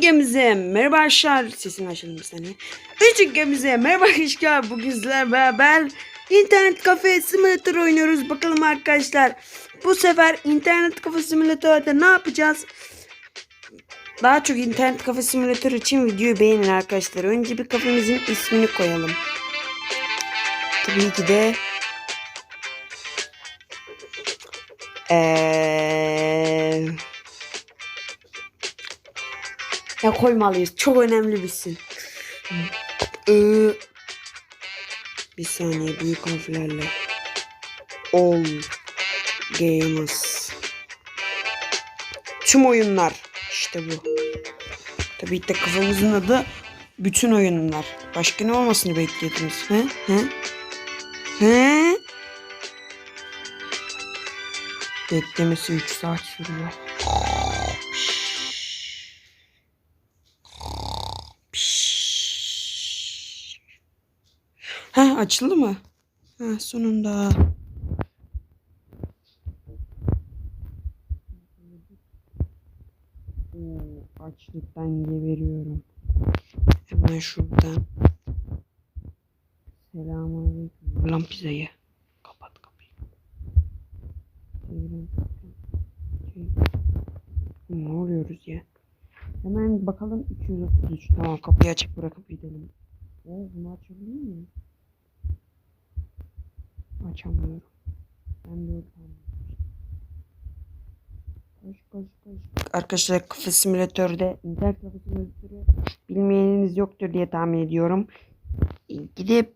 Gemimize merhaba arkadaşlar. Sesini açalım bir saniye. Gemimize merhaba arkadaşlar. Bugün sizlerle beraber internet kafe simülatör oynuyoruz. Bakalım arkadaşlar. Bu sefer internet kafe simülatörde ne yapacağız? Daha çok internet kafe simülatör için videoyu beğenin arkadaşlar. Önce bir kafemizin ismini koyalım. Tabii ki de Eee ya koymalıyız. Çok önemli bir isim. Ee, bir saniye büyük harflerle. All games. Tüm oyunlar. İşte bu. Tabii de kafamızın adı bütün oyunlar. Başka ne olmasını bekliyordunuz? He? He? He? Beklemesi 3 saat sürüyor. Açıldı mı? Ha sonunda. Oo, açlıktan geberiyorum. Hemen şuradan. Selamünaleyküm. Lan pizzayı. Kapat kapıyı. Çevirin. Ne oluyoruz ya? Hemen bakalım 233. Tamam kapıyı açık bırakıp gidelim. Oo bunu açabiliyor muyum? Açamıyorum. Ben de. Koş koş koş. Arkadaşlar kafe simülatörde internet kafe simülatörü bilmeyeniniz yoktur diye tahmin ediyorum. Gidip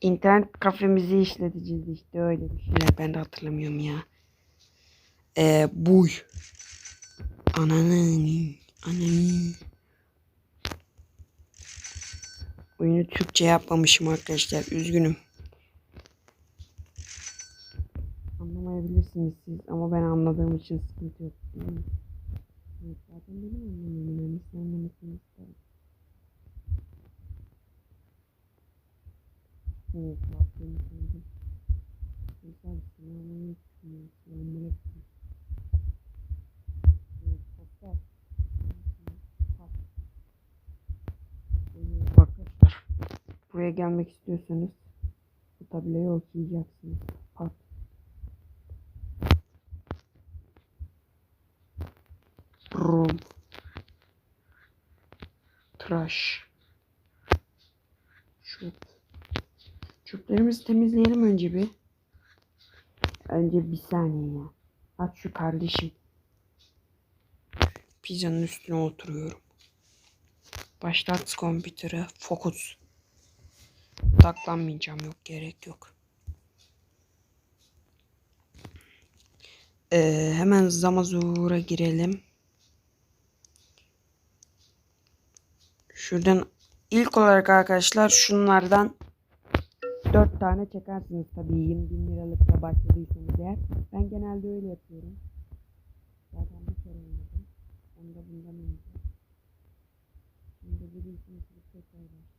internet kafemizi işleteceğiz işte öyle bir şeyler ben de hatırlamıyorum ya. Ee, buy. Ananın. Ananın. Oyunu Türkçe yapmamışım arkadaşlar. Üzgünüm. Anlamayabilirsiniz siz ama ben anladığım için sıkıntı yok. Mi? Evet, zaten benim anlamam önemli. Siz anlamasını isterim. Evet, baktığım şimdi. Mesela selamünaleyküm. Selamünaleyküm. Evet, sosyal. Arkadaşlar buraya gelmek istiyorsanız bu tabloyu okuyacaksınız. Room. Trash. Çöp. Çöplerimizi temizleyelim önce bir. Önce bir saniye. Aç şu kardeşim. Pizzanın üstüne oturuyorum. Başlat kompüteri. Fokus. Odaklanmayacağım. Yok gerek yok. Ee, hemen Zamazur'a girelim. Şuradan ilk olarak arkadaşlar şunlardan 4 tane çekersiniz tabii 20 bin liralıkla başladıysanız eğer. Ben genelde öyle yapıyorum. Zaten bir kere oynadım. Onu da bundan önce. Şimdi bir için tekrar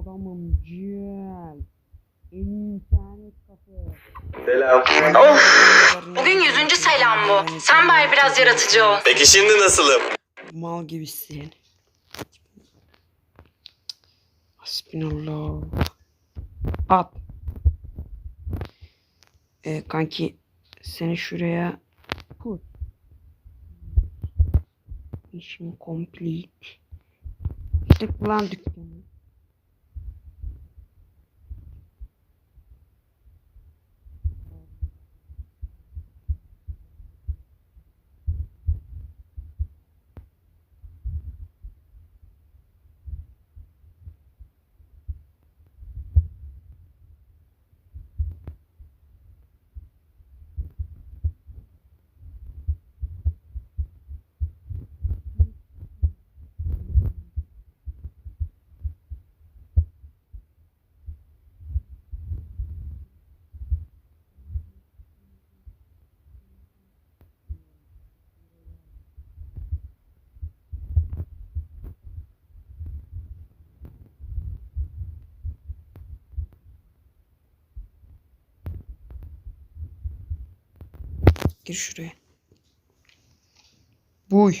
adamım gel. İnternet kafe. Selam. Of! Bugün yüzüncü selam bu. Sen bari biraz yaratıcı ol. Peki şimdi nasılım? Mal gibisin. Hasbinallah. At. Ee, kanki seni şuraya put. Mission complete. Tık lan dükkanı. Gir şuraya. Buy.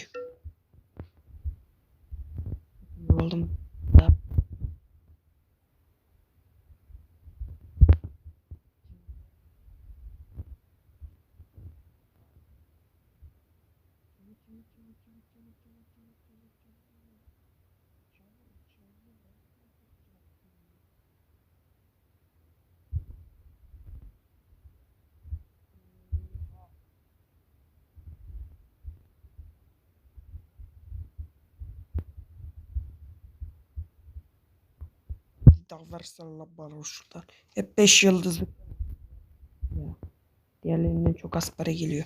Daha versene bana şuradan. Hep 5 yıldızlı. Diğerlerinden çok az para geliyor.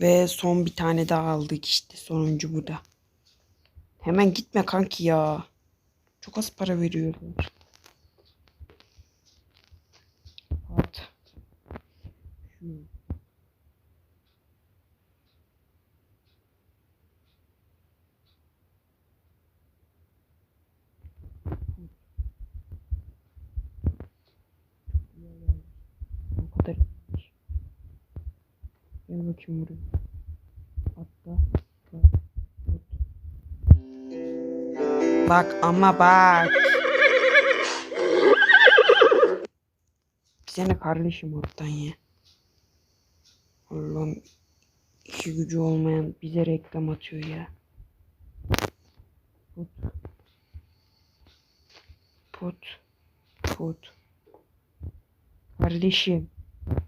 Ve son bir tane daha aldık işte. Sonuncu bu da. Hemen gitme kanki ya. Çok az para veriyorlar. At. Şunu. O kadar. Bakayım buraya. Atla. Bak. Ama bak. Bize ne kardeşim oradan ya. Allah'ım işi gücü olmayan bize reklam atıyor ya. Put. Put. Put. Kardeşim.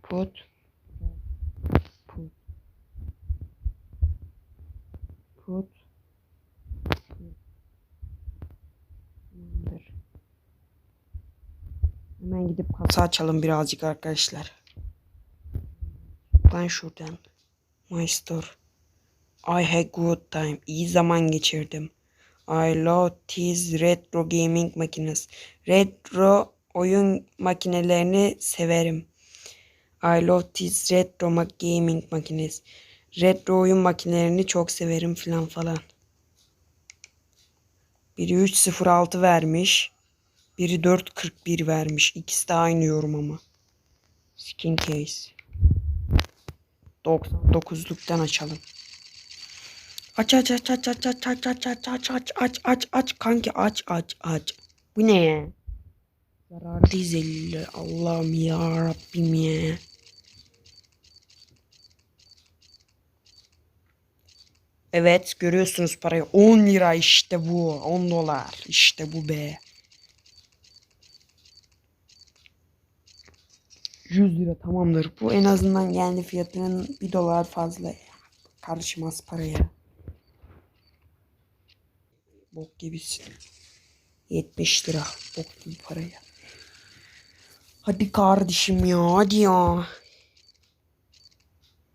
Put. Put. Tamamdır. Hemen gidip kasa açalım birazcık arkadaşlar. Lan şuradan. My store. I had good time. İyi zaman geçirdim. I love these retro gaming makines. Retro oyun makinelerini severim. I love these retro gaming makines. Retro oyun makinelerini çok severim filan falan. Biri 306 vermiş. Biri 441 vermiş. İkisi de aynı yorum ama. Skin case. 99'luktan açalım. Aç aç aç aç aç aç aç aç aç aç aç aç aç aç kanki aç aç aç. Bu ne ya? Zarardayız 50. Allah'ım ya Rabbim ya. Evet görüyorsunuz parayı 10 lira işte bu 10 dolar işte bu be. 100 lira tamamdır. Bu en azından kendi fiyatının 1 dolar fazla. Karışmaz paraya. Bok gibisin. 70 lira. Bok gibi paraya. Hadi kardeşim ya hadi ya.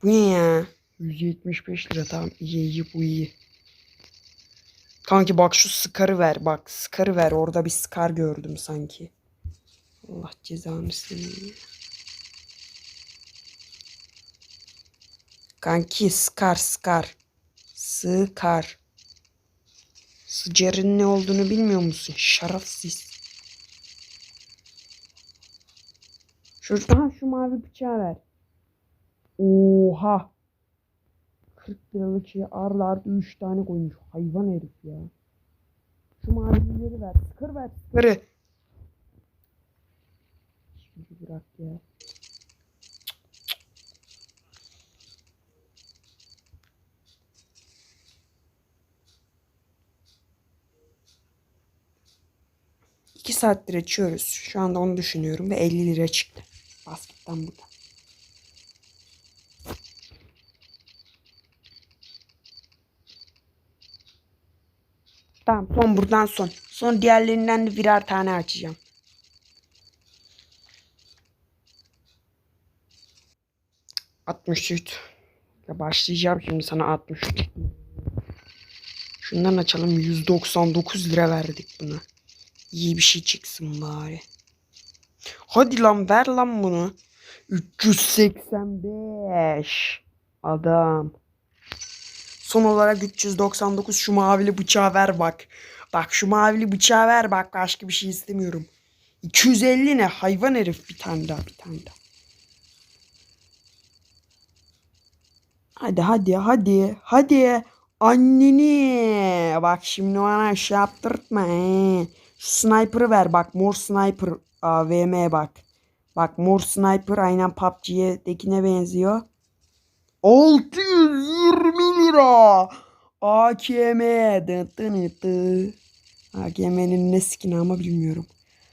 Bu ne ya? 175 lira tamam iyi iyi bu iyi. Kanki bak şu skarı ver bak skarı ver orada bir skar gördüm sanki. Allah cezanı senin. Kanki skar skar. Skar. Sıcarın ne olduğunu bilmiyor musun? Şarafsız. Şu, ha, şu mavi bıçağı ver. Oha. 40 liralık şey arla arda 3 tane koymuş. Hayvan herif ya. Şu mavileri ver. Sıkır ver. Sıkırı. Şimdi bırak ya. İki saattir açıyoruz. Şu anda onu düşünüyorum ve 50 lira çıktı. Basketten burada. Tamam son buradan son. Son diğerlerinden de birer tane açacağım. Altmış üç. Ya başlayacağım şimdi sana 63. Şundan açalım 199 lira verdik buna. İyi bir şey çıksın bari. Hadi lan ver lan bunu. 385. Adam. Son olarak 399 şu mavili bıçağı ver bak. Bak şu mavili bıçağı ver bak başka bir şey istemiyorum. 250 ne hayvan herif bir tane daha bir tane daha. Hadi hadi hadi hadi. Anneni. Bak şimdi bana şey yaptırtma. He. Şu sniper'ı ver bak mor sniper AVM bak. Bak mor sniper aynen PUBG'dekine benziyor. 620 lira. AKM. AKM'nin ne skin ama bilmiyorum.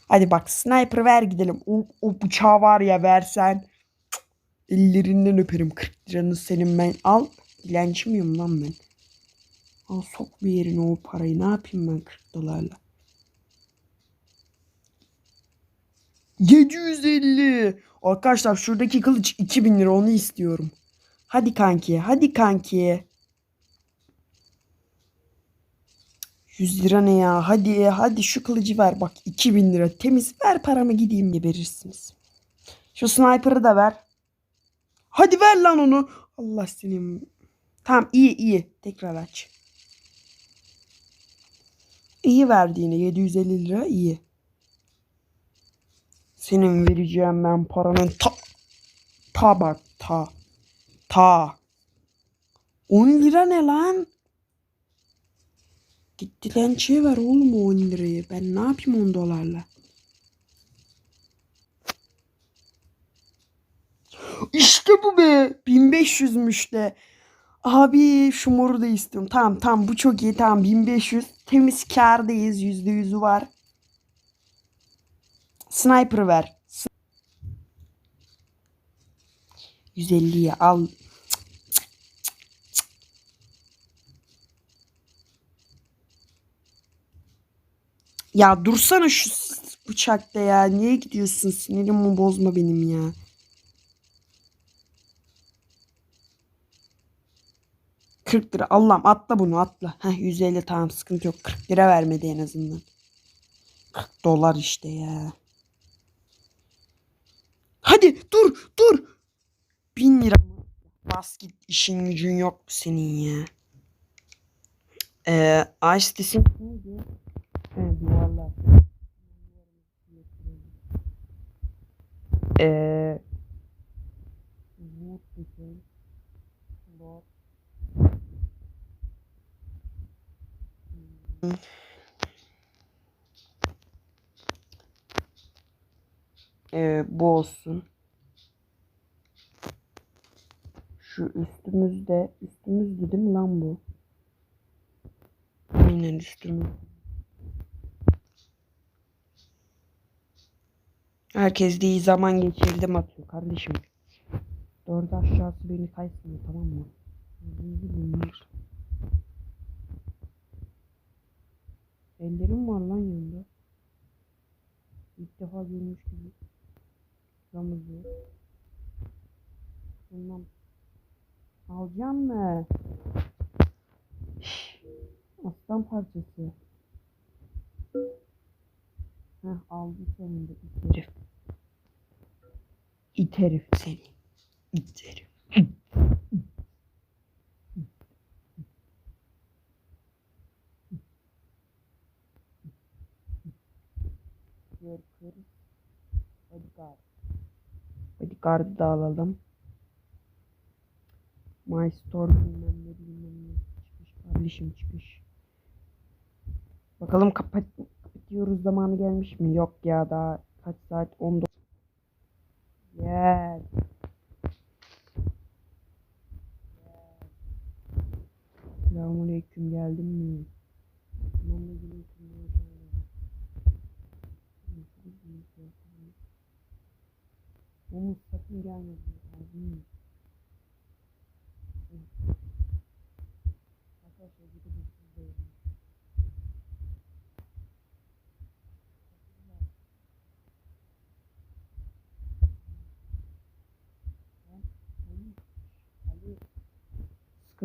Hadi bak sniper ver gidelim. O, o bıçağı var ya versen. cık, Ellerinden öperim. 40 liranı senin ben. Al. Dilenci miyim lan ben? Al sok bir yerine o parayı. Ne yapayım ben 40 dolarla? 750. Arkadaşlar şuradaki kılıç 2000 lira onu istiyorum. Hadi kanki. Hadi kanki. 100 lira ne ya? Hadi hadi şu kılıcı ver. Bak 2000 lira. Temiz ver paramı gideyim geberirsiniz. Şu sniper'ı da ver. Hadi ver lan onu. Allah senin. Tamam iyi iyi. Tekrar aç. İyi verdi yine. 750 lira iyi. Senin vereceğim ben paranın ta ta bak ta ta 10 lira ne lan? Git dilenciye ver oğlum o 10 lirayı. Ben ne yapayım 10 dolarla? İşte bu be. 1500'müş de. Abi şu moru da istiyorum. Tamam tamam bu çok iyi. Tamam 1500. Temiz kârdayız. %100'ü var. Sniper ver. 150'ye al. Ya dursana şu bıçakta ya. Niye gidiyorsun? Sinirimi bozma benim ya. Kırk lira. Allah'ım atla bunu atla. Heh 150 tamam sıkıntı yok. 40 lira vermedi en azından. 40 dolar işte ya. Hadi dur dur. Bin lira? Bas git işin gücün yok senin ya? Ee, Ice T'sin neydi? He, duvarlar. Ee. Ee, bu olsun. Şu üstümüzde, üstümüzdü değil mi lan bu? Aynen üstümüz. Herkes de iyi zaman geçirdim atıyor kardeşim. Dört aşağısı beni kaysın tamam mı? Bunlar. Ellerim var lan yanında. İlk defa görmüş gibi. Ramazı. Bundan alacağım mı? Şş, Aslan parçası. Heh aldı sonunda it herif. İt herif seni. İt herif. Bodyguard. Bodyguard'ı da alalım. My store bilmem ne bilmem ne. Çıkış kardeşim çıkış. Bakalım kapat kapatıyoruz zamanı gelmiş mi? Yok ya daha kaç saat? 19. Yes. Selamünaleyküm geldim mi? Selamünaleyküm. Umut sakın gelme. Lazım. Arkadaşlar bir de bir şey değil.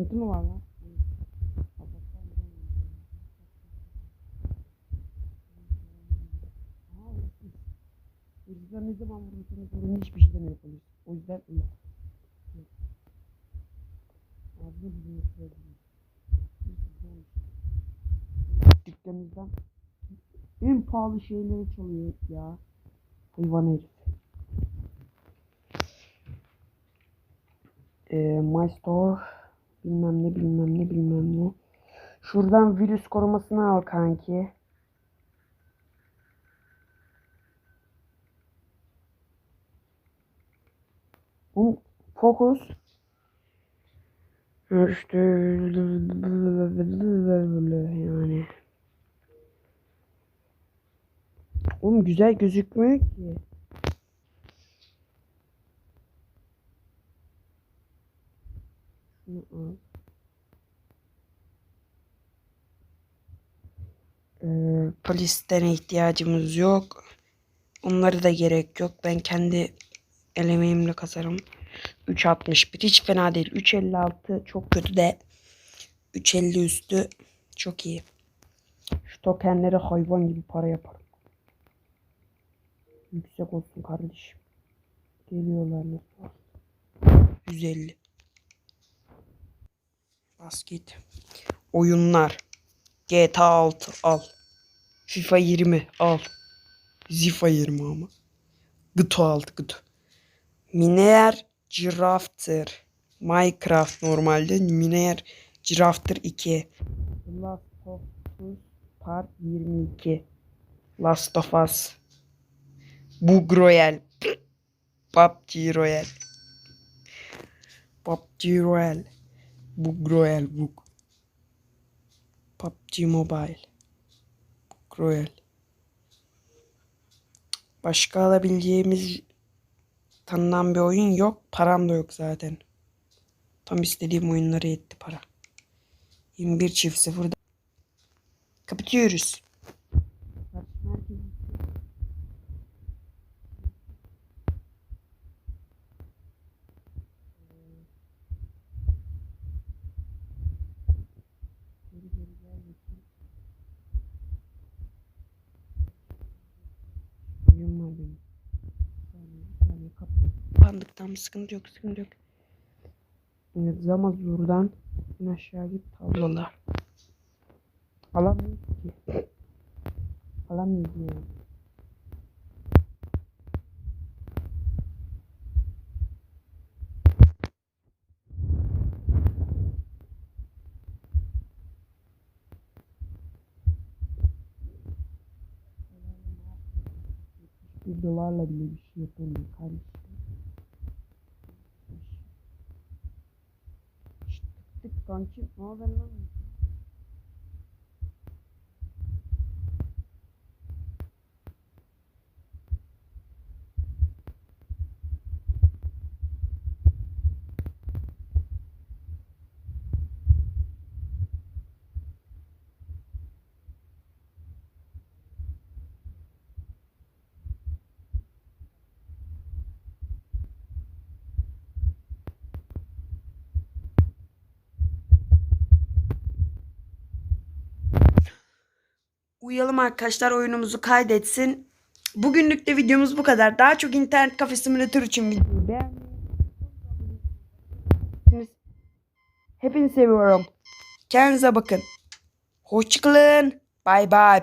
Sıkıntı mı var lan? Hırsızlar ne zaman vurursanız vurun hiçbir şeyden yapamıyoruz. O yüzden öyle. Ağzını kırabilirim. Dükkanımızdan en pahalı şeyleri çalıyor ya. Hayvan herif. e, My Store bilmem ne bilmem ne bilmem ne. Şuradan virüs korumasını al kanki. Fokus. İşte yani. Oğlum güzel gözükmüyor ki. Ee, polistene ihtiyacımız yok. Onları da gerek yok. Ben kendi el emeğimle kasarım. 3.61 hiç fena değil. 3.56 çok kötü de 3.50 üstü çok iyi. Şu tokenleri hayvan gibi para yaparım. Yüksek olsun kardeşim. Geliyorlar nasıl? 150. Basket. Oyunlar. GTA 6 al. FIFA 20 al. FIFA 20 ama. GTA 6 GTA. Miner Girafter. Minecraft normalde. Miner Girafter 2. The Last of Us Part 22. Last of Us. Bug Royale. PUBG Royale. PUBG Royale. Bug Royale Bug. PUBG Mobile. Bug Royale. Başka alabileceğimiz tanınan bir oyun yok. Param da yok zaten. Tam istediğim oyunlara yetti para. 21 çift sıfırda. Kapatıyoruz. Oyun var benim. Bir saniye, bir saniye. Bir sıkıntı yok, sıkıntı yok. Zamazur'dan in aşağı git tablolar. Alamıyoruz ki. Alamıyoruz yani. Bir dolarla bile bir şey yapamıyor kardeşim. Tık tık kanki ne Uyuyalım arkadaşlar oyunumuzu kaydetsin. Bugünlük de videomuz bu kadar. Daha çok internet kafe simülatör için videoyu beğenmeyi. Hepinizi seviyorum. Kendinize bakın. Hoşçakalın. Bay bay.